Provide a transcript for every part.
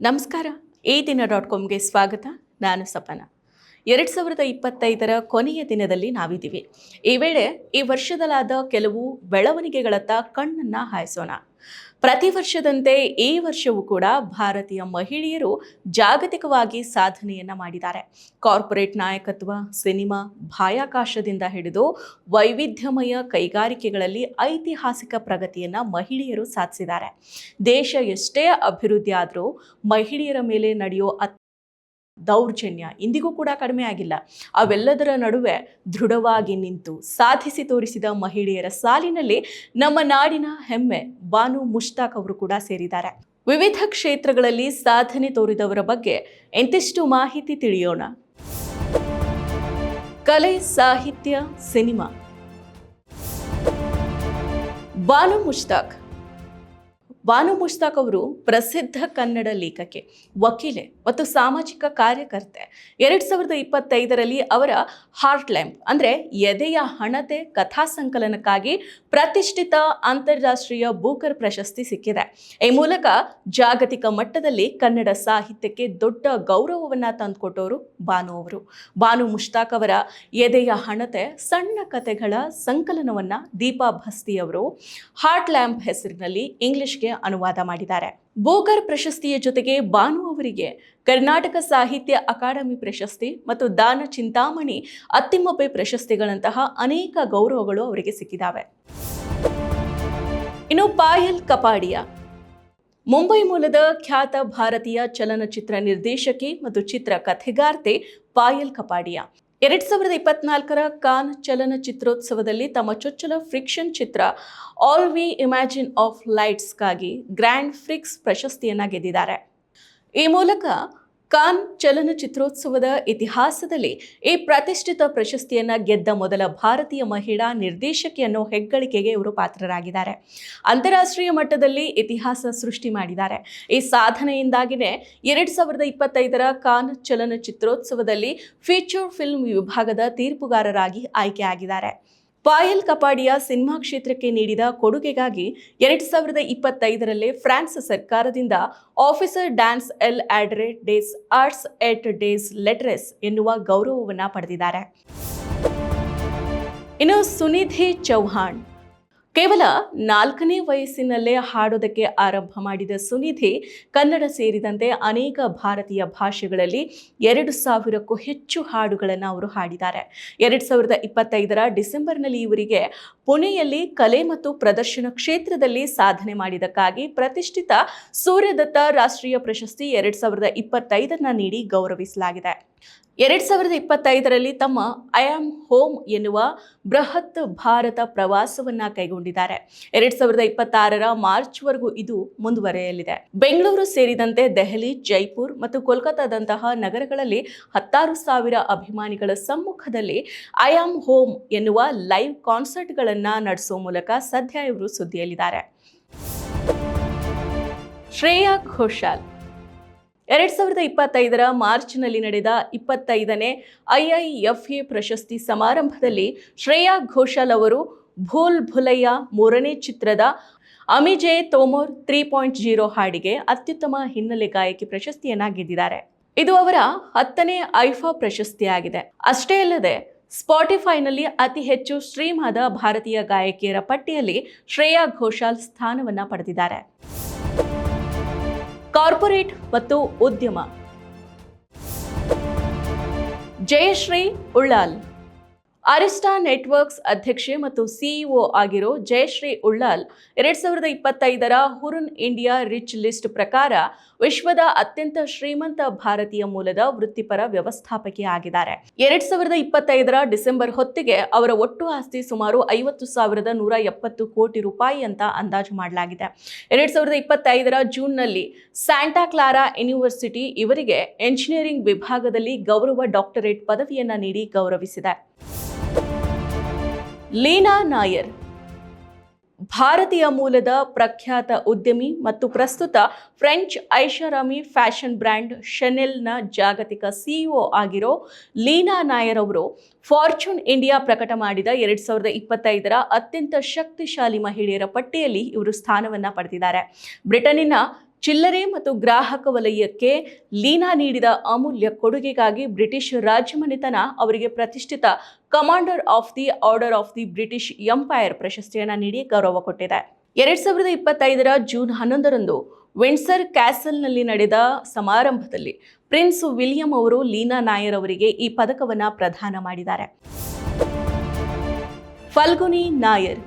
ನಮಸ್ಕಾರ. ಈ ದಿನ ಡಾಟ್ ಕಾಮ್ಗೆ ಸ್ವಾಗತ. ನಾನು ಸಪನ. ಎರಡು ಸಾವಿರದ ಇಪ್ಪತ್ತೈದರ ಕೊನೆಯ ದಿನದಲ್ಲಿ ನಾವಿದ್ದೀವಿ. ಈ ವೇಳೆ ಈ ವರ್ಷದಲ್ಲಾದ ಕೆಲವು ಬೆಳವಣಿಗೆಗಳತ್ತ ಕಣ್ಣನ್ನು ಹಾಯಿಸೋಣ. ಪ್ರತಿ ವರ್ಷದಂತೆ ಈ ವರ್ಷವೂ ಕೂಡ ಭಾರತೀಯ ಮಹಿಳೆಯರು ಜಾಗತಿಕವಾಗಿ ಸಾಧನೆಯನ್ನ ಮಾಡಿದ್ದಾರೆ. ಕಾರ್ಪೊರೇಟ್ ನಾಯಕತ್ವ, ಸಿನಿಮಾ, ಬಾಹ್ಯಾಕಾಶದಿಂದ ಹಿಡಿದು ವೈವಿಧ್ಯಮಯ ಕೈಗಾರಿಕೆಗಳಲ್ಲಿ ಐತಿಹಾಸಿಕ ಪ್ರಗತಿಯನ್ನ ಮಹಿಳೆಯರು ಸಾಧಿಸಿದ್ದಾರೆ. ದೇಶ ಎಷ್ಟೇ ಅಭಿವೃದ್ಧಿ ಆದರೂ ಮಹಿಳೆಯರ ಮೇಲೆ ನಡೆಯೋ ದೌರ್ಜನ್ಯ ಇಂದಿಗೂ ಕೂಡ ಕಡಿಮೆ ಆಗಿಲ್ಲ. ಅವೆಲ್ಲದರ ನಡುವೆ ದೃಢವಾಗಿ ನಿಂತು ಸಾಧಿಸಿ ತೋರಿಸಿದ ಮಹಿಳೆಯರ ಸಾಲಿನಲ್ಲಿ ನಮ್ಮ ನಾಡಿನ ಹೆಮ್ಮೆ ಬಾನು ಮುಷ್ತಾಕ್ ಅವರು ಕೂಡ ಸೇರಿದ್ದಾರೆ. ವಿವಿಧ ಕ್ಷೇತ್ರಗಳಲ್ಲಿ ಸಾಧನೆ ತೋರಿದವರ ಬಗ್ಗೆ ಎಂತಿಷ್ಟು ಮಾಹಿತಿ ತಿಳಿಯೋಣ. ಕಲೆ, ಸಾಹಿತ್ಯ, ಸಿನಿಮಾ. ಬಾನು ಮುಷ್ತಾಕ್. ಬಾನು ಮುಷ್ತಾಕ್ ಅವರು ಪ್ರಸಿದ್ಧ ಕನ್ನಡ ಲೇಖಕಿ, ವಕೀಲೆ. ಮತ್ತು ಸಾಮಾಜಿಕ ಕಾರ್ಯಕರ್ತೆ. ಎರಡು ಸಾವಿರದ ಇಪ್ಪತ್ತೈದರಲ್ಲಿ ಅವರ ಹಾರ್ಟ್ ಲ್ಯಾಂಪ್, ಅಂದರೆ ಎದೆಯ ಹಣತೆ ಕಥಾ ಸಂಕಲನಕ್ಕಾಗಿ ಪ್ರತಿಷ್ಠಿತ ಅಂತಾರಾಷ್ಟ್ರೀಯ ಬೂಕರ್ ಪ್ರಶಸ್ತಿ ಸಿಕ್ಕಿದೆ. ಈ ಮೂಲಕ ಜಾಗತಿಕ ಮಟ್ಟದಲ್ಲಿ ಕನ್ನಡ ಸಾಹಿತ್ಯಕ್ಕೆ ದೊಡ್ಡ ಗೌರವವನ್ನು ತಂದುಕೊಟ್ಟವರು ಬಾನು ಅವರು. ಬಾನು ಮುಷ್ತಾಕ್ ಅವರ ಎದೆಯ ಹಣತೆ, ಸಣ್ಣ ಕಥೆಗಳ ಸಂಕಲನವನ್ನು ದೀಪಾ ಭಸ್ತಿ ಅವರು ಹಾರ್ಟ್ ಲ್ಯಾಂಪ್ ಹೆಸರಿನಲ್ಲಿ ಇಂಗ್ಲಿಷ್ಗೆ ಅನುವಾದ ಮಾಡಿದ್ದಾರೆ. ಬೋಗರ್ ಪ್ರಶಸ್ತಿಯ ಜೊತೆಗೆ ಬಾನು ಅವರಿಗೆ ಕರ್ನಾಟಕ ಸಾಹಿತ್ಯ ಅಕಾಡೆಮಿ ಪ್ರಶಸ್ತಿ ಮತ್ತು ದಾನ ಚಿಂತಾಮಣಿ ಅತ್ತಿಮಬ್ಬೆ ಪ್ರಶಸ್ತಿಗಳಂತಹ ಅನೇಕ ಗೌರವಗಳು ಅವರಿಗೆ ಸಿಕ್ಕಿದ್ದಾವೆ ಇನ್ನು ಪಾಯಲ್ ಕಪಾಡಿಯಾ ಮುಂಬೈ ಮೂಲದ ಖ್ಯಾತ ಭಾರತೀಯ ಚಲನಚಿತ್ರ ನಿರ್ದೇಶಕಿ ಮತ್ತು ಚಿತ್ರ ಕಥೆಗಾರ್ತೆ ಪಾಯಲ್ ಕಪಾಡಿಯಾ ಎರಡ್ ಸಾವಿರದ ಇಪ್ಪತ್ನಾಲ್ಕರ ಕಾನ್ ಚಲನಚಿತ್ರೋತ್ಸವದಲ್ಲಿ ತಮ್ಮ ಚೊಚ್ಚಲ ಫ್ರಿಕ್ಷನ್ ಚಿತ್ರ ಆಲ್ ವಿ ಇಮ್ಯಾಜಿನ್ ಆಫ್ ಲೈಟ್ಸ್ಗಾಗಿ ಗ್ರ್ಯಾಂಡ್ ಫ್ರಿಕ್ಸ್ ಪ್ರಶಸ್ತಿಯನ್ನು ಗೆದ್ದಿದ್ದಾರೆ. ಈ ಮೂಲಕ ಕಾನ್ ಚಲನಚಿತ್ರೋತ್ಸವದ ಇತಿಹಾಸದಲ್ಲಿ ಈ ಪ್ರತಿಷ್ಠಿತ ಪ್ರಶಸ್ತಿಯನ್ನು ಗೆದ್ದ ಮೊದಲ ಭಾರತೀಯ ಮಹಿಳಾ ನಿರ್ದೇಶಕಿ ಅನ್ನೋ ಹೆಗ್ಗಳಿಕೆಗೆ ಇವರು ಪಾತ್ರರಾಗಿದ್ದಾರೆ. ಅಂತಾರಾಷ್ಟ್ರೀಯ ಮಟ್ಟದಲ್ಲಿ ಇತಿಹಾಸ ಸೃಷ್ಟಿ ಮಾಡಿದ್ದಾರೆ. ಈ ಸಾಧನೆಯಿಂದಾಗಿನೇ ಎರಡು ಸಾವಿರದ ಇಪ್ಪತ್ತೈದರ ಕಾನ್ ಚಲನಚಿತ್ರೋತ್ಸವದಲ್ಲಿ ಫೀಚರ್ ಫಿಲ್ಮ್ ವಿಭಾಗದ ತೀರ್ಪುಗಾರರಾಗಿ ಆಯ್ಕೆಯಾಗಿದ್ದಾರೆ. ಪಾಯಲ್ ಕಪಾಡಿಯಾ ಸಿನಿಮಾ ಕ್ಷೇತ್ರಕ್ಕೆ ನೀಡಿದ ಕೊಡುಗೆಗಾಗಿ ಎರಡ್ ಸಾವಿರದ ಇಪ್ಪತ್ತೈದರಲ್ಲೇ ಫ್ರಾನ್ಸ್ ಸರ್ಕಾರದಿಂದ ಆಫೀಸರ್ ಡ್ಯಾನ್ಸ್ ಎಲ್ ಆಡ್ರೆ ಡೇಸ್ ಆರ್ಟ್ಸ್ ಎಟ್ ಡೇಸ್ ಲೆಟ್ರೆಸ್ ಎನ್ನುವ ಗೌರವವನ್ನು ಪಡೆದಿದ್ದಾರೆ. ಇನ್ನು ಸುನಿಧಿ ಚೌಹಾಣ್ ಕೇವಲ ನಾಲ್ಕನೇ ವಯಸ್ಸಿನಲ್ಲೇ ಹಾಡೋದಕ್ಕೆ ಆರಂಭ ಮಾಡಿದ ಸುನಿಧಿ ಕನ್ನಡ ಸೇರಿದಂತೆ ಅನೇಕ ಭಾರತೀಯ ಭಾಷೆಗಳಲ್ಲಿ ಎರಡು ಸಾವಿರಕ್ಕೂ ಹೆಚ್ಚು ಹಾಡುಗಳನ್ನು ಅವರು ಹಾಡಿದ್ದಾರೆ. ಎರಡು ಸಾವಿರದ ಇಪ್ಪತ್ತೈದರ ಡಿಸೆಂಬರ್ನಲ್ಲಿ ಇವರಿಗೆ ಪುಣೆಯಲ್ಲಿ ಕಲೆ ಮತ್ತು ಪ್ರದರ್ಶನ ಕ್ಷೇತ್ರದಲ್ಲಿ ಸಾಧನೆ ಮಾಡಿದಕ್ಕಾಗಿ ಪ್ರತಿಷ್ಠಿತ ಸೂರ್ಯದತ್ತ ರಾಷ್ಟ್ರೀಯ ಪ್ರಶಸ್ತಿ ಎರಡು ಸಾವಿರದ ಇಪ್ಪತ್ತೈದನ್ನು ನೀಡಿ ಗೌರವಿಸಲಾಗಿದೆ. ಎರಡ್ ಸಾವಿರದ ಇಪ್ಪತ್ತೈದರಲ್ಲಿ ತಮ್ಮ ಐ ಆಮ್ ಹೋಮ್ ಎನ್ನುವ ಬೃಹತ್ ಭಾರತ ಪ್ರವಾಸವನ್ನ ಕೈಗೊಂಡಿದ್ದಾರೆ. ಎರಡ್ ಸಾವಿರದ ಇಪ್ಪತ್ತಾರರ ಮಾರ್ಚ್ವರೆಗೂ ಇದು ಮುಂದುವರೆಯಲಿದೆ. ಬೆಂಗಳೂರು ಸೇರಿದಂತೆ ದೆಹಲಿ, ಜೈಪುರ್ ಮತ್ತು ಕೋಲ್ಕತ್ತಾದಂತಹ ನಗರಗಳಲ್ಲಿ ಹತ್ತಾರು ಸಾವಿರ ಅಭಿಮಾನಿಗಳ ಸಮ್ಮುಖದಲ್ಲಿ ಐ ಆಮ್ ಹೋಮ್ ಎನ್ನುವ ಲೈವ್ ಕಾನ್ಸರ್ಟ್ಗಳನ್ನ ನಡೆಸುವ ಮೂಲಕ ಸದ್ಯ ಇವರು ಸುದ್ದಿಯಲ್ಲಿದ್ದಾರೆ. ಶ್ರೇಯಾ ಘೋಷಾಲ್ ಎರಡ್ ಸಾವಿರದ ಇಪ್ಪತ್ತೈದರ ಮಾರ್ಚ್ನಲ್ಲಿ ನಡೆದ ಇಪ್ಪತ್ತೈದನೇ ಐಐಎಫ್ಎ ಪ್ರಶಸ್ತಿ ಸಮಾರಂಭದಲ್ಲಿ ಶ್ರೇಯಾ ಘೋಷಾಲ್ ಅವರು ಭೂಲ್ ಭುಲಯ್ಯ ಮೂರನೇ ಚಿತ್ರದ Ami Je Tomar three point zero ಹಾಡಿಗೆ ಅತ್ಯುತ್ತಮ ಹಿನ್ನೆಲೆ ಗಾಯಕಿ ಪ್ರಶಸ್ತಿಯನ್ನ ಗೆದ್ದಿದ್ದಾರೆ ಇದು ಅವರ ಹತ್ತನೇ ಐಫಾ ಪ್ರಶಸ್ತಿಯಾಗಿದೆ. ಅಷ್ಟೇ ಅಲ್ಲದೆ, ಸ್ಪಾಟಿಫೈನಲ್ಲಿ ಅತಿ ಹೆಚ್ಚು ಸ್ಟ್ರೀಮ್ ಆದ ಭಾರತೀಯ ಗಾಯಕಿಯರ ಪಟ್ಟಿಯಲ್ಲಿ ಶ್ರೇಯಾ ಘೋಷಾಲ್ ಸ್ಥಾನವನ್ನ ಪಡೆದಿದ್ದಾರೆ. ಕಾರ್ಪೊರೇಟ್ ಮತ್ತು ಉದ್ಯಮ. ಜಯಶ್ರೀ ಉಳ್ಳಾಲ್. ಅರಿಸ್ಟಾ ನೆಟ್ವರ್ಕ್ಸ್ ಅಧ್ಯಕ್ಷೆ ಮತ್ತು ಸಿಇಒ ಆಗಿರೋ ಜಯಶ್ರೀ ಉಳ್ಳಾಲ್ ಎರಡ್ ಸಾವಿರದ ಇಪ್ಪತ್ತೈದರ ಹುರುನ್ ಇಂಡಿಯಾ ರಿಚ್ ಲಿಸ್ಟ್ ಪ್ರಕಾರ ವಿಶ್ವದ ಅತ್ಯಂತ ಶ್ರೀಮಂತ ಭಾರತೀಯ ಮೂಲದ ವೃತ್ತಿಪರ ವ್ಯವಸ್ಥಾಪಕಿ ಆಗಿದ್ದಾರೆ. ಎರಡ್ ಸಾವಿರದ ಇಪ್ಪತ್ತೈದರ ಡಿಸೆಂಬರ್ ಹೊತ್ತಿಗೆ ಅವರ ಒಟ್ಟು ಆಸ್ತಿ ಸುಮಾರು ಐವತ್ತು ಸಾವಿರದ ನೂರ ಎಪ್ಪತ್ತು ಕೋಟಿ ರೂಪಾಯಿ ಅಂತ ಅಂದಾಜು ಮಾಡಲಾಗಿದೆ. ಎರಡ್ ಸಾವಿರದ ಇಪ್ಪತ್ತೈದರ ಜೂನ್ನಲ್ಲಿ ಸ್ಯಾಂಟಾ ಕ್ಲಾರಾ ಯೂನಿವರ್ಸಿಟಿ ಇವರಿಗೆ ಎಂಜಿನಿಯರಿಂಗ್ ವಿಭಾಗದಲ್ಲಿ ಗೌರವ ಡಾಕ್ಟರೇಟ್ ಪದವಿಯನ್ನು ನೀಡಿ ಗೌರವಿಸಿದೆ. ಲೀನಾ ನಾಯರ್. ಭಾರತೀಯ ಮೂಲದ ಪ್ರಖ್ಯಾತ ಉದ್ಯಮಿ ಮತ್ತು ಪ್ರಸ್ತುತ ಫ್ರೆಂಚ್ ಐಷಾರಾಮಿ ಫ್ಯಾಷನ್ ಬ್ರ್ಯಾಂಡ್ ಶೆನೆಲ್ನ ಜಾಗತಿಕ ಸಿಇಒ ಆಗಿರೋ ಲೀನಾ ನಾಯರ್ ಅವರು ಫಾರ್ಚೂನ್ ಇಂಡಿಯಾ ಪ್ರಕಟ ಮಾಡಿದ ಎರಡ್ ಸಾವಿರದ ಇಪ್ಪತ್ತೈದರ ಅತ್ಯಂತ ಶಕ್ತಿಶಾಲಿ ಮಹಿಳೆಯರ ಪಟ್ಟಿಯಲ್ಲಿ ಇವರು ಸ್ಥಾನವನ್ನು ಪಡೆದಿದ್ದಾರೆ. ಬ್ರಿಟನ್ನಿನ ಚಿಲ್ಲರೆ ಮತ್ತು ಗ್ರಾಹಕ ವಲಯಕ್ಕೆ ಲೀನಾ ನೀಡಿದ ಅಮೂಲ್ಯ ಕೊಡುಗೆಗಾಗಿ ಬ್ರಿಟಿಷ್ ರಾಜಮನೆತನ ಅವರಿಗೆ ಪ್ರತಿಷ್ಠಿತ Commander of the Order of the British Empire ಪ್ರಶಸ್ತಿಯನ್ನು ನೀಡಿ ಗೌರವ ಕೊಟ್ಟಿದೆ. ಎರಡ್ ಸಾವಿರದ ಇಪ್ಪತ್ತೈದರ ಜೂನ್ ಹನ್ನೊಂದರಂದು ವಿಂಡ್ಸರ್ ಕ್ಯಾಸಲ್ನಲ್ಲಿ ನಡೆದ ಸಮಾರಂಭದಲ್ಲಿ ಪ್ರಿನ್ಸ್ ವಿಲಿಯಂ ಅವರು ಲೀನಾ ನಾಯರ್ ಅವರಿಗೆ ಈ ಪದಕವನ್ನು ಪ್ರದಾನ ಮಾಡಿದ್ದಾರೆ. ಫಲ್ಗುನಿ ನಾಯರ್,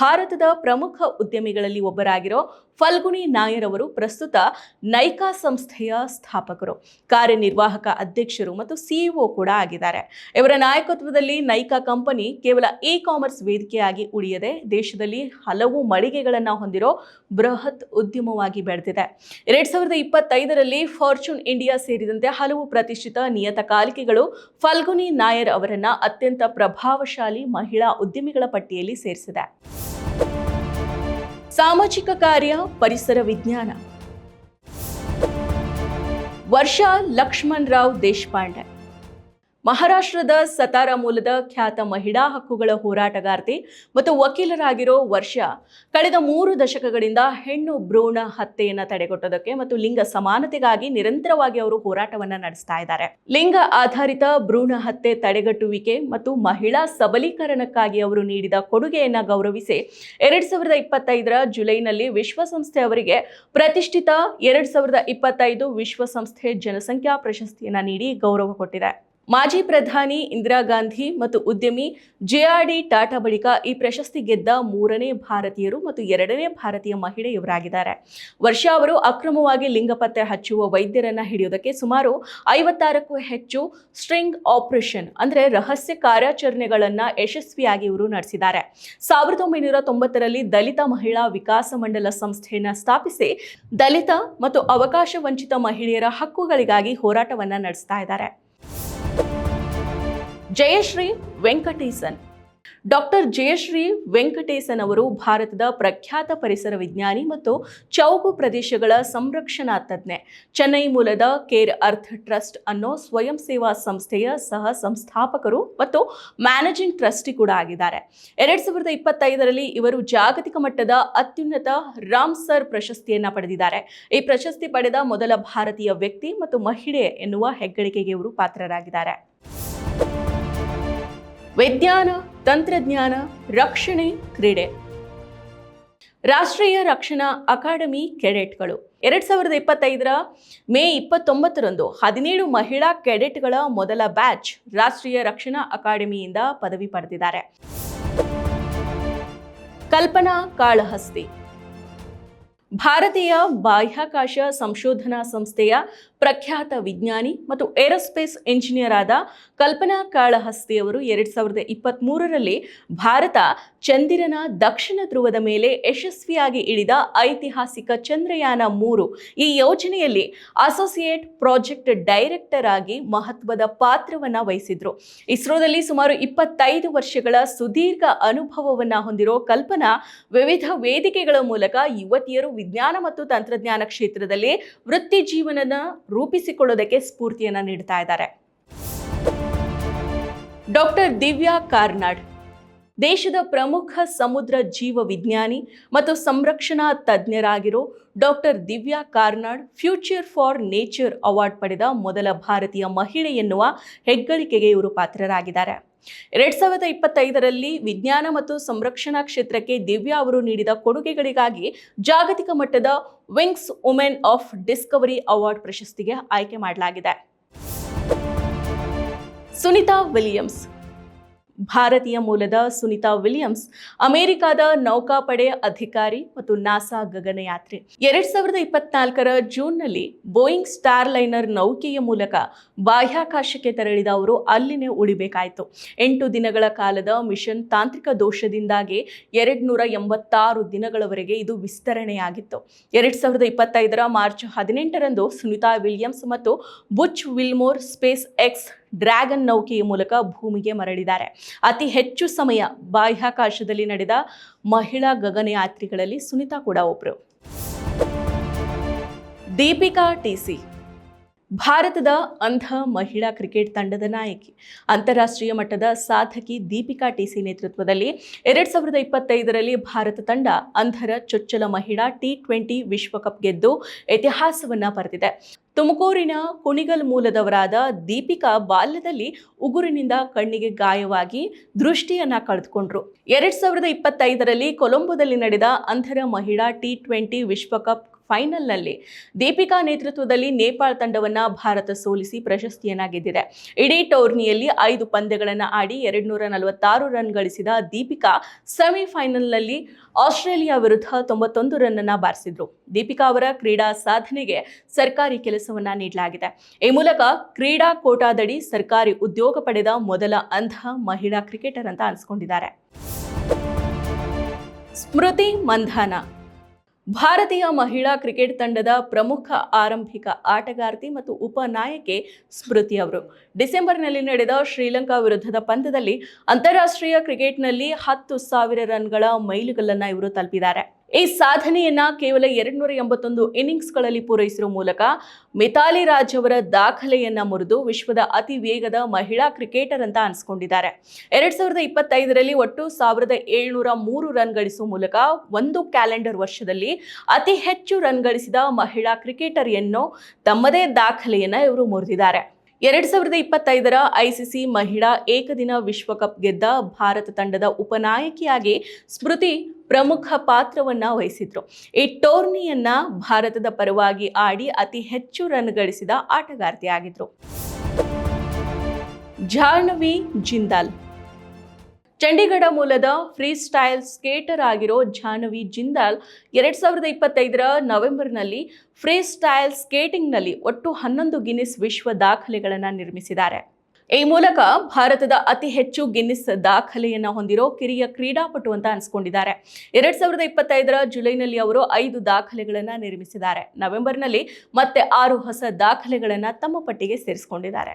ಭಾರತದ ಪ್ರಮುಖ ಉದ್ಯಮಿಗಳಲ್ಲಿ ಒಬ್ಬರಾಗಿರೋ ಫಲ್ಗುನಿ ನಾಯರ್ ಅವರು ಪ್ರಸ್ತುತ ನೈಕಾ ಸಂಸ್ಥೆಯ ಸ್ಥಾಪಕರು, ಕಾರ್ಯನಿರ್ವಾಹಕ ಅಧ್ಯಕ್ಷರು ಮತ್ತು ಸಿಇಒ ಕೂಡ ಆಗಿದ್ದಾರೆ. ಇವರ ನಾಯಕತ್ವದಲ್ಲಿ ನೈಕಾ ಕಂಪನಿ ಕೇವಲ ಇ ಕಾಮರ್ಸ್ ವೇದಿಕೆಯಾಗಿ ಉಳಿಯದೆ ದೇಶದಲ್ಲಿ ಹಲವು ಮಳಿಗೆಗಳನ್ನು ಹೊಂದಿರೋ ಬೃಹತ್ ಉದ್ಯಮವಾಗಿ ಬೆಳೆದಿದೆ. ಎರಡ್ ಸಾವಿರದ ಇಪ್ಪತ್ತೈದರಲ್ಲಿ ಫಾರ್ಚೂನ್ ಇಂಡಿಯಾ ಸೇರಿದಂತೆ ಹಲವು ಪ್ರತಿಷ್ಠಿತ ನಿಯತಕಾಲಿಕೆಗಳು ಫಲ್ಗುನಿ ನಾಯರ್ ಅವರನ್ನ ಅತ್ಯಂತ ಪ್ರಭಾವಶಾಲಿ ಮಹಿಳಾ ಉದ್ಯಮಿಗಳ ಪಟ್ಟಿಯಲ್ಲಿ ಸೇರಿಸಿದೆ. ಸಾಮಾಜಿಕ ಕಾರ್ಯ ಪರಿಸರ ವಿಜ್ಞಾನ. ವರ್ಷ ಲಕ್ಷ್ಮಣ್ ರಾವ್ ದೇಶಪಾಂಡೆ. ಮಹಾರಾಷ್ಟ್ರದ ಸತಾರಾ ಮೂಲದ ಖ್ಯಾತ ಮಹಿಳಾ ಹಕ್ಕುಗಳ ಹೋರಾಟಗಾರ್ತಿ ಮತ್ತು ವಕೀಲರಾಗಿರೋ ವರ್ಷ ಕಳೆದ ಮೂರು ದಶಕಗಳಿಂದ ಹೆಣ್ಣು ಭ್ರೂಣ ಹತ್ಯೆಯನ್ನು ತಡೆಗಟ್ಟೋದಕ್ಕೆ ಮತ್ತು ಲಿಂಗ ಸಮಾನತೆಗಾಗಿ ನಿರಂತರವಾಗಿ ಅವರು ಹೋರಾಟವನ್ನ ನಡೆಸ್ತಾ ಇದ್ದಾರೆ. ಲಿಂಗ ಆಧಾರಿತ ಭ್ರೂಣ ಹತ್ಯೆ ತಡೆಗಟ್ಟುವಿಕೆ ಮತ್ತು ಮಹಿಳಾ ಸಬಲೀಕರಣಕ್ಕಾಗಿ ಅವರು ನೀಡಿದ ಕೊಡುಗೆಯನ್ನ ಗೌರವಿಸಿ ಎರಡ್ ಸಾವಿರದ ಇಪ್ಪತ್ತೈದರ ಜುಲೈನಲ್ಲಿ ವಿಶ್ವಸಂಸ್ಥೆ ಅವರಿಗೆ ಪ್ರತಿಷ್ಠಿತ ಎರಡ್ ಸಾವಿರದ ಇಪ್ಪತ್ತೈದು ವಿಶ್ವಸಂಸ್ಥೆ ಜನಸಂಖ್ಯಾ ಪ್ರಶಸ್ತಿಯನ್ನ ನೀಡಿ ಗೌರವ ಕೊಟ್ಟಿದೆ. ಮಾಜಿ ಪ್ರಧಾನಿ ಇಂದಿರಾ ಗಾಂಧಿ ಮತ್ತು ಉದ್ಯಮಿ ಜೆಆರ್ಡಿ ಟಾಟಾ ಬಳಿಕ ಈ ಪ್ರಶಸ್ತಿ ಗೆದ್ದ ಮೂರನೇ ಭಾರತೀಯರು ಮತ್ತು ಎರಡನೇ ಭಾರತೀಯ ಮಹಿಳೆ ಇವರಾಗಿದ್ದಾರೆ ವರ್ಷ ಅವರು ಅಕ್ರಮವಾಗಿ ಲಿಂಗ ಪತ್ತೆ ಹಚ್ಚುವ ವೈದ್ಯರನ್ನ ಹಿಡಿಯೋದಕ್ಕೆ ಸುಮಾರು ಐವತ್ತಾರಕ್ಕೂ ಹೆಚ್ಚು ಸ್ಟ್ರಿಂಗ್ ಆಪರೇಷನ್ ಅಂದ್ರೆ ರಹಸ್ಯ ಕಾರ್ಯಾಚರಣೆಗಳನ್ನು ಯಶಸ್ವಿಯಾಗಿ ಇವರು ನಡೆಸಿದ್ದಾರೆ. ಸಾವಿರದ ಒಂಬೈನೂರ ತೊಂಬತ್ತರಲ್ಲಿ ದಲಿತ ಮಹಿಳಾ ವಿಕಾಸ ಮಂಡಲ ಸಂಸ್ಥೆಯನ್ನು ಸ್ಥಾಪಿಸಿ ದಲಿತ ಮತ್ತು ಅವಕಾಶ ವಂಚಿತ ಮಹಿಳೆಯರ ಹಕ್ಕುಗಳಿಗಾಗಿ ಹೋರಾಟವನ್ನ ನಡೆಸ್ತಾ ಇದ್ದಾರೆ. ಜಯಶ್ರೀ ವೆಂಕಟೇಶನ್. ಡಾಕ್ಟರ್ ಜಯಶ್ರೀ ವೆಂಕಟೇಶನ್ ಅವರು ಭಾರತದ ಪ್ರಖ್ಯಾತ ಪರಿಸರ ವಿಜ್ಞಾನಿ ಮತ್ತು ಚೌಗು ಪ್ರದೇಶಗಳ ಸಂರಕ್ಷಣಾ ತಜ್ಞೆ. ಚೆನ್ನೈ ಮೂಲದ ಕೇರ್ ಅರ್ಥ್ ಟ್ರಸ್ಟ್ ಅನ್ನೋ ಸ್ವಯಂ ಸೇವಾ ಸಂಸ್ಥೆಯ ಸಹ ಸಂಸ್ಥಾಪಕರು ಮತ್ತು ಮ್ಯಾನೇಜಿಂಗ್ ಟ್ರಸ್ಟಿ ಕೂಡ ಆಗಿದ್ದಾರೆ. ಎರಡ್ ಸಾವಿರದ ಇಪ್ಪತ್ತೈದರಲ್ಲಿ ಇವರು ಜಾಗತಿಕ ಮಟ್ಟದ ಅತ್ಯುನ್ನತ ರಾಮ್ಸರ್ ಪ್ರಶಸ್ತಿಯನ್ನು ಪಡೆದಿದ್ದಾರೆ. ಈ ಪ್ರಶಸ್ತಿ ಪಡೆದ ಮೊದಲ ಭಾರತೀಯ ವ್ಯಕ್ತಿ ಮತ್ತು ಮಹಿಳೆ ಎನ್ನುವ ಹೆಗ್ಗಳಿಕೆಗೆ ಇವರು ಪಾತ್ರರಾಗಿದ್ದಾರೆ. ವಿಜ್ಞಾನ, ತಂತ್ರಜ್ಞಾನ, ರಕ್ಷಣೆ, ಕ್ರೀಡೆ. ರಾಷ್ಟ್ರೀಯ ರಕ್ಷಣಾ ಅಕಾಡೆಮಿ ಕೆಡೆಟ್ಗಳು. ಎರಡು ಸಾವಿರದ ಇಪ್ಪತ್ತೈದರ ಮೇ ಇಪ್ಪತ್ತೊಂಬತ್ತರಂದು ಹದಿನೇಳು ಮಹಿಳಾ ಕೆಡೆಟ್ಗಳ ಮೊದಲ ಬ್ಯಾಚ್ ರಾಷ್ಟ್ರೀಯ ರಕ್ಷಣಾ ಅಕಾಡೆಮಿಯಿಂದ ಪದವಿ ಪಡೆದಿದ್ದಾರೆ. ಕಲ್ಪನಾ ಕಾಳಹಸ್ತಿ. ಭಾರತೀಯ ಬಾಹ್ಯಾಕಾಶ ಸಂಶೋಧನಾ ಸಂಸ್ಥೆಯ ಪ್ರಖ್ಯಾತ ವಿಜ್ಞಾನಿ ಮತ್ತು ಏರೋಸ್ಪೇಸ್ ಇಂಜಿನಿಯರ್ ಆದ ಕಲ್ಪನಾ ಕಾಳಹಸ್ತಿಯವರು ಎರಡು ಸಾವಿರದ ಇಪ್ಪತ್ತ್ಮೂರರಲ್ಲಿ ಭಾರತ ಚಂದಿರನ ದಕ್ಷಿಣ ಧ್ರುವದ ಮೇಲೆ ಯಶಸ್ವಿಯಾಗಿ ಇಳಿದ ಐತಿಹಾಸಿಕ ಚಂದ್ರಯಾನ ಮೂರು ಈ ಯೋಜನೆಯಲ್ಲಿ ಅಸೋಸಿಯೇಟ್ ಪ್ರಾಜೆಕ್ಟ್ ಡೈರೆಕ್ಟರ್ ಆಗಿ ಮಹತ್ವದ ಪಾತ್ರವನ್ನು ವಹಿಸಿದ್ರು. ಇಸ್ರೋದಲ್ಲಿ ಸುಮಾರು ಇಪ್ಪತ್ತೈದು ವರ್ಷಗಳ ಸುದೀರ್ಘ ಅನುಭವವನ್ನ ಹೊಂದಿರೋ ಕಲ್ಪನಾ ವಿವಿಧ ವೇದಿಕೆಗಳ ಮೂಲಕ ಯುವತಿಯರು ವಿಜ್ಞಾನ ಮತ್ತು ತಂತ್ರಜ್ಞಾನ ಕ್ಷೇತ್ರದಲ್ಲಿ ವೃತ್ತಿ ಜೀವನನ ರೂಪಿಸಿಕೊಳ್ಳೋದಕ್ಕೆ ಸ್ಫೂರ್ತಿಯನ್ನು ನೀಡ್ತಾ ಇದ್ದಾರೆ. ಡಾಕ್ಟರ್ ದಿವ್ಯಾ ಕಾರ್ನಾಡ್ ದೇಶದ ಪ್ರಮುಖ ಸಮುದ್ರ ಜೀವ ವಿಜ್ಞಾನಿ ಮತ್ತು ಸಂರಕ್ಷಣಾ ತಜ್ಞರಾಗಿರೋ doctor Divya Karnad future for nature award ಪಡೆದ ಮೊದಲ ಭಾರತೀಯ ಮಹಿಳೆ ಎನ್ನುವ ಹೆಗ್ಗಳಿಕೆಗೆ ಇವರು ಪಾತ್ರರಾಗಿದ್ದಾರೆ. ಎರಡ್ ಸಾವಿರದ ಇಪ್ಪತ್ತೈದರಲ್ಲಿ ವಿಜ್ಞಾನ ಮತ್ತು ಸಂರಕ್ಷಣಾ ಕ್ಷೇತ್ರಕ್ಕೆ ದಿವ್ಯಾ ಅವರು ನೀಡಿದ ಕೊಡುಗೆಗಳಿಗಾಗಿ ಜಾಗತಿಕ ಮಟ್ಟದ wings women of discovery award ಪ್ರಶಸ್ತಿಗೆ ಆಯ್ಕೆ ಮಾಡಲಾಗಿದೆ. ಸುನಿತಾ ವಿಲಿಯಮ್ಸ್ ಭಾರತೀಯ ಮೂಲದ ಸುನಿತಾ ವಿಲಿಯಮ್ಸ್, ಅಮೆರಿಕದ ನೌಕಾಪಡೆ ಅಧಿಕಾರಿ ಮತ್ತು ನಾಸಾ ಗಗನಯಾತ್ರಿ. ಎರಡ್ ಸಾವಿರದ ಇಪ್ಪತ್ನಾಲ್ಕರ ಜೂನ್ನಲ್ಲಿ ಬೋಯಿಂಗ್ ಸ್ಟಾರ್ ಲೈನರ್ ನೌಕೆಯ ಮೂಲಕ ಬಾಹ್ಯಾಕಾಶಕ್ಕೆ ತೆರಳಿದ ಅವರು ಅಲ್ಲಿನೇ ಉಳಿಬೇಕಾಯಿತು. ಎಂಟು ದಿನಗಳ ಕಾಲದ ಮಿಷನ್ ತಾಂತ್ರಿಕ ದೋಷದಿಂದಾಗಿ ಎರಡ್ ನೂರ ಎಂಬತ್ತಾರು ದಿನಗಳವರೆಗೆ ಇದು ವಿಸ್ತರಣೆಯಾಗಿತ್ತು. ಎರಡ್ ಸಾವಿರದ ಇಪ್ಪತ್ತೈದರ ಮಾರ್ಚ್ ಹದಿನೆಂಟರಂದು ಸುನಿತಾ ವಿಲಿಯಮ್ಸ್ ಮತ್ತು Butch Wilmore SpaceX Dragon ನೌಕೆಯ ಮೂಲಕ ಭೂಮಿಗೆ ಮರಳಿದ್ದಾರೆ. ಅತಿ ಹೆಚ್ಚು ಸಮಯ ಬಾಹ್ಯಾಕಾಶದಲ್ಲಿ ನಡೆದ ಮಹಿಳಾ ಗಗನಯಾತ್ರಿಗಳಲ್ಲಿ ಸುನಿತಾ ಕೂಡ ಒಬ್ಬರು ದೀಪಿಕಾ ಟಿಸಿ ಭಾರತದ ಅಂಧ ಮಹಿಳಾ ಕ್ರಿಕೆಟ್ ತಂಡದ ನಾಯಕಿ. ಅಂತಾರಾಷ್ಟ್ರೀಯ ಮಟ್ಟದ ಸಾಧಕಿ ದೀಪಿಕಾ ಟಿಸಿ ನೇತೃತ್ವದಲ್ಲಿ ಎರಡ್ ಸಾವಿರದ ಇಪ್ಪತ್ತೈದರಲ್ಲಿ ಭಾರತ ತಂಡ ಅಂಧರ ಚೊಚ್ಚಲ ಮಹಿಳಾ ಟಿ ಟ್ವೆಂಟಿ ವಿಶ್ವಕಪ್ ಗೆದ್ದು ಇತಿಹಾಸವನ್ನ ಬರೆದಿದೆ. ತುಮಕೂರಿನ ಕುಣಿಗಲ್ ಮೂಲದವರಾದ ದೀಪಿಕಾ ಬಾಲ್ಯದಲ್ಲಿ ಉಗುರಿನಿಂದ ಕಣ್ಣಿಗೆ ಗಾಯವಾಗಿ ದೃಷ್ಟಿಯನ್ನ ಕಳೆದುಕೊಂಡ್ರು. ಎರಡ್ ಸಾವಿರದ ಇಪ್ಪತ್ತೈದರಲ್ಲಿ ಕೊಲಂಬೋದಲ್ಲಿ ನಡೆದ ಅಂಧರ ಮಹಿಳಾ ಟಿ ಟ್ವೆಂಟಿ ವಿಶ್ವಕಪ್ ಫೈನಲ್ನಲ್ಲಿ ದೀಪಿಕಾ ನೇತೃತ್ವದಲ್ಲಿ ನೇಪಾಳ ತಂಡವನ್ನು ಭಾರತ ಸೋಲಿಸಿ ಪ್ರಶಸ್ತಿಯನ್ನ ಗೆದ್ದಿದೆ ಇಡೀ ಟೋರ್ನಿಯಲ್ಲಿ ಐದು ಪಂದ್ಯಗಳನ್ನು ಆಡಿ ಎರಡು ನೂರ ನಲವತ್ತಾರು ರನ್ ಗಳಿಸಿದ ದೀಪಿಕಾ ಸೆಮಿಫೈನಲ್ನಲ್ಲಿ ಆಸ್ಟ್ರೇಲಿಯಾ ವಿರುದ್ಧ ತೊಂಬತ್ತೊಂದು ರನ್ ಅನ್ನ ಬಾರಿಸಿದ್ರು. ದೀಪಿಕಾ ಅವರ ಕ್ರೀಡಾ ಸಾಧನೆಗೆ ಸರ್ಕಾರಿ ಕೆಲಸವನ್ನ ನೀಡಲಾಗಿದೆ. ಈ ಮೂಲಕ ಕ್ರೀಡಾ ಕೋಟಾದಡಿ ಸರ್ಕಾರಿ ಉದ್ಯೋಗ ಪಡೆದ ಮೊದಲ ಅಂಧ ಮಹಿಳಾ ಕ್ರಿಕೆಟರ್ ಅಂತ ಅನ್ಸ್ಕೊಂಡಿದ್ದಾರೆ. ಸ್ಮೃತಿ ಮಂಧಾನ ಭಾರತೀಯ ಮಹಿಳಾ ಕ್ರಿಕೆಟ್ ತಂಡದ ಪ್ರಮುಖ ಆರಂಭಿಕ ಆಟಗಾರ್ತಿ ಮತ್ತು ಉಪನಾಯಕಿ ಸ್ಮೃತಿ ಅವರು. ಡಿಸೆಂಬರ್ನಲ್ಲಿ ನಡೆದ ಶ್ರೀಲಂಕಾ ವಿರುದ್ಧದ ಪಂದ್ಯದಲ್ಲಿ ಅಂತಾರಾಷ್ಟ್ರೀಯ ಕ್ರಿಕೆಟ್ನಲ್ಲಿ ಹತ್ತು ಸಾವಿರ ರನ್ಗಳ ಮೈಲುಗಲ್ಲನ್ನು ಇವರು ತಲುಪಿದ್ದಾರೆ. ಈ ಸಾಧನೆಯನ್ನ ಕೇವಲ ಎರಡ್ನೂರ ಎಂಬತ್ತೊಂದು ಇನ್ನಿಂಗ್ಸ್ಗಳಲ್ಲಿ ಪೂರೈಸಿರುವ ಮೂಲಕ ಮಿಥಾಲಿ ರಾಜ್ ಅವರ ದಾಖಲೆಯನ್ನ ಮುರಿದು ವಿಶ್ವದ ಅತಿ ವೇಗದ ಮಹಿಳಾ ಕ್ರಿಕೆಟರ್ ಅಂತ ಅನ್ಸ್ಕೊಂಡಿದ್ದಾರೆ. ಎರಡ್ ಸಾವಿರದ ಇಪ್ಪತ್ತೈದರಲ್ಲಿ ಒಟ್ಟು ಸಾವಿರದ ಏಳ್ನೂರ ಮೂರು ರನ್ ಗಳಿಸುವ ಮೂಲಕ ಒಂದು ಕ್ಯಾಲೆಂಡರ್ ವರ್ಷದಲ್ಲಿ ಅತಿ ಹೆಚ್ಚು ರನ್ ಗಳಿಸಿದ ಮಹಿಳಾ ಕ್ರಿಕೆಟರ್ ಎನ್ನೋ ತಮ್ಮದೇ ದಾಖಲೆಯನ್ನ ಇವರು ಮುರಿದಿದ್ದಾರೆ. ಎರಡ್ ಸಾವಿರದ ಇಪ್ಪತ್ತೈದರ ಐಸಿಸಿ ಮಹಿಳಾ ಏಕದಿನ ವಿಶ್ವಕಪ್ ಗೆದ್ದ ಭಾರತ ತಂಡದ ಉಪನಾಯಕಿಯಾಗಿ ಸ್ಮೃತಿ ಪ್ರಮುಖ ಪಾತ್ರವನ್ನ ವಹಿಸಿದ್ರು. ಈ ಟೋರ್ನಿಯನ್ನ ಭಾರತದ ಪರವಾಗಿ ಆಡಿ ಅತಿ ಹೆಚ್ಚು ರನ್ ಗಳಿಸಿದ ಆಟಗಾರ್ತಿಯಾಗಿದ್ರು. ಜಾಹ್ನವಿ ಜಿಂದಾಲ್. ಚಂಡೀಗಢ ಮೂಲದ ಫ್ರೀ ಸ್ಟೈಲ್ ಸ್ಕೇಟರ್ ಆಗಿರೋ ಜಾಹ್ನವಿ ಜಿಂದಾಲ್ ಎರಡ್ ಸಾವಿರದ ಇಪ್ಪತ್ತೈದರ ನವೆಂಬರ್ನಲ್ಲಿ ಫ್ರೀ ಸ್ಟೈಲ್ ಸ್ಕೇಟಿಂಗ್ನಲ್ಲಿ ಒಟ್ಟು ಹನ್ನೊಂದು ಗಿನ್ನಿಸ್ ವಿಶ್ವ ದಾಖಲೆಗಳನ್ನು ನಿರ್ಮಿಸಿದ್ದಾರೆ. ಈ ಮೂಲಕ ಭಾರತದ ಅತಿ ಹೆಚ್ಚು ಗಿನ್ನಿಸ್ ದಾಖಲೆಯನ್ನ ಹೊಂದಿರೋ ಕಿರಿಯ ಕ್ರೀಡಾಪಟು ಅಂತ ಅನ್ಸ್ಕೊಂಡಿದ್ದಾರೆ. ಎರಡ್ ಸಾವಿರದ ಇಪ್ಪತ್ತೈದರ ಜುಲೈನಲ್ಲಿ ಅವರು ಐದು ದಾಖಲೆಗಳನ್ನು ನಿರ್ಮಿಸಿದ್ದಾರೆ. ನವೆಂಬರ್ನಲ್ಲಿ ಮತ್ತೆ ಆರು ಹೊಸ ದಾಖಲೆಗಳನ್ನು ತಮ್ಮ ಪಟ್ಟಿಗೆ ಸೇರಿಸಿಕೊಂಡಿದ್ದಾರೆ.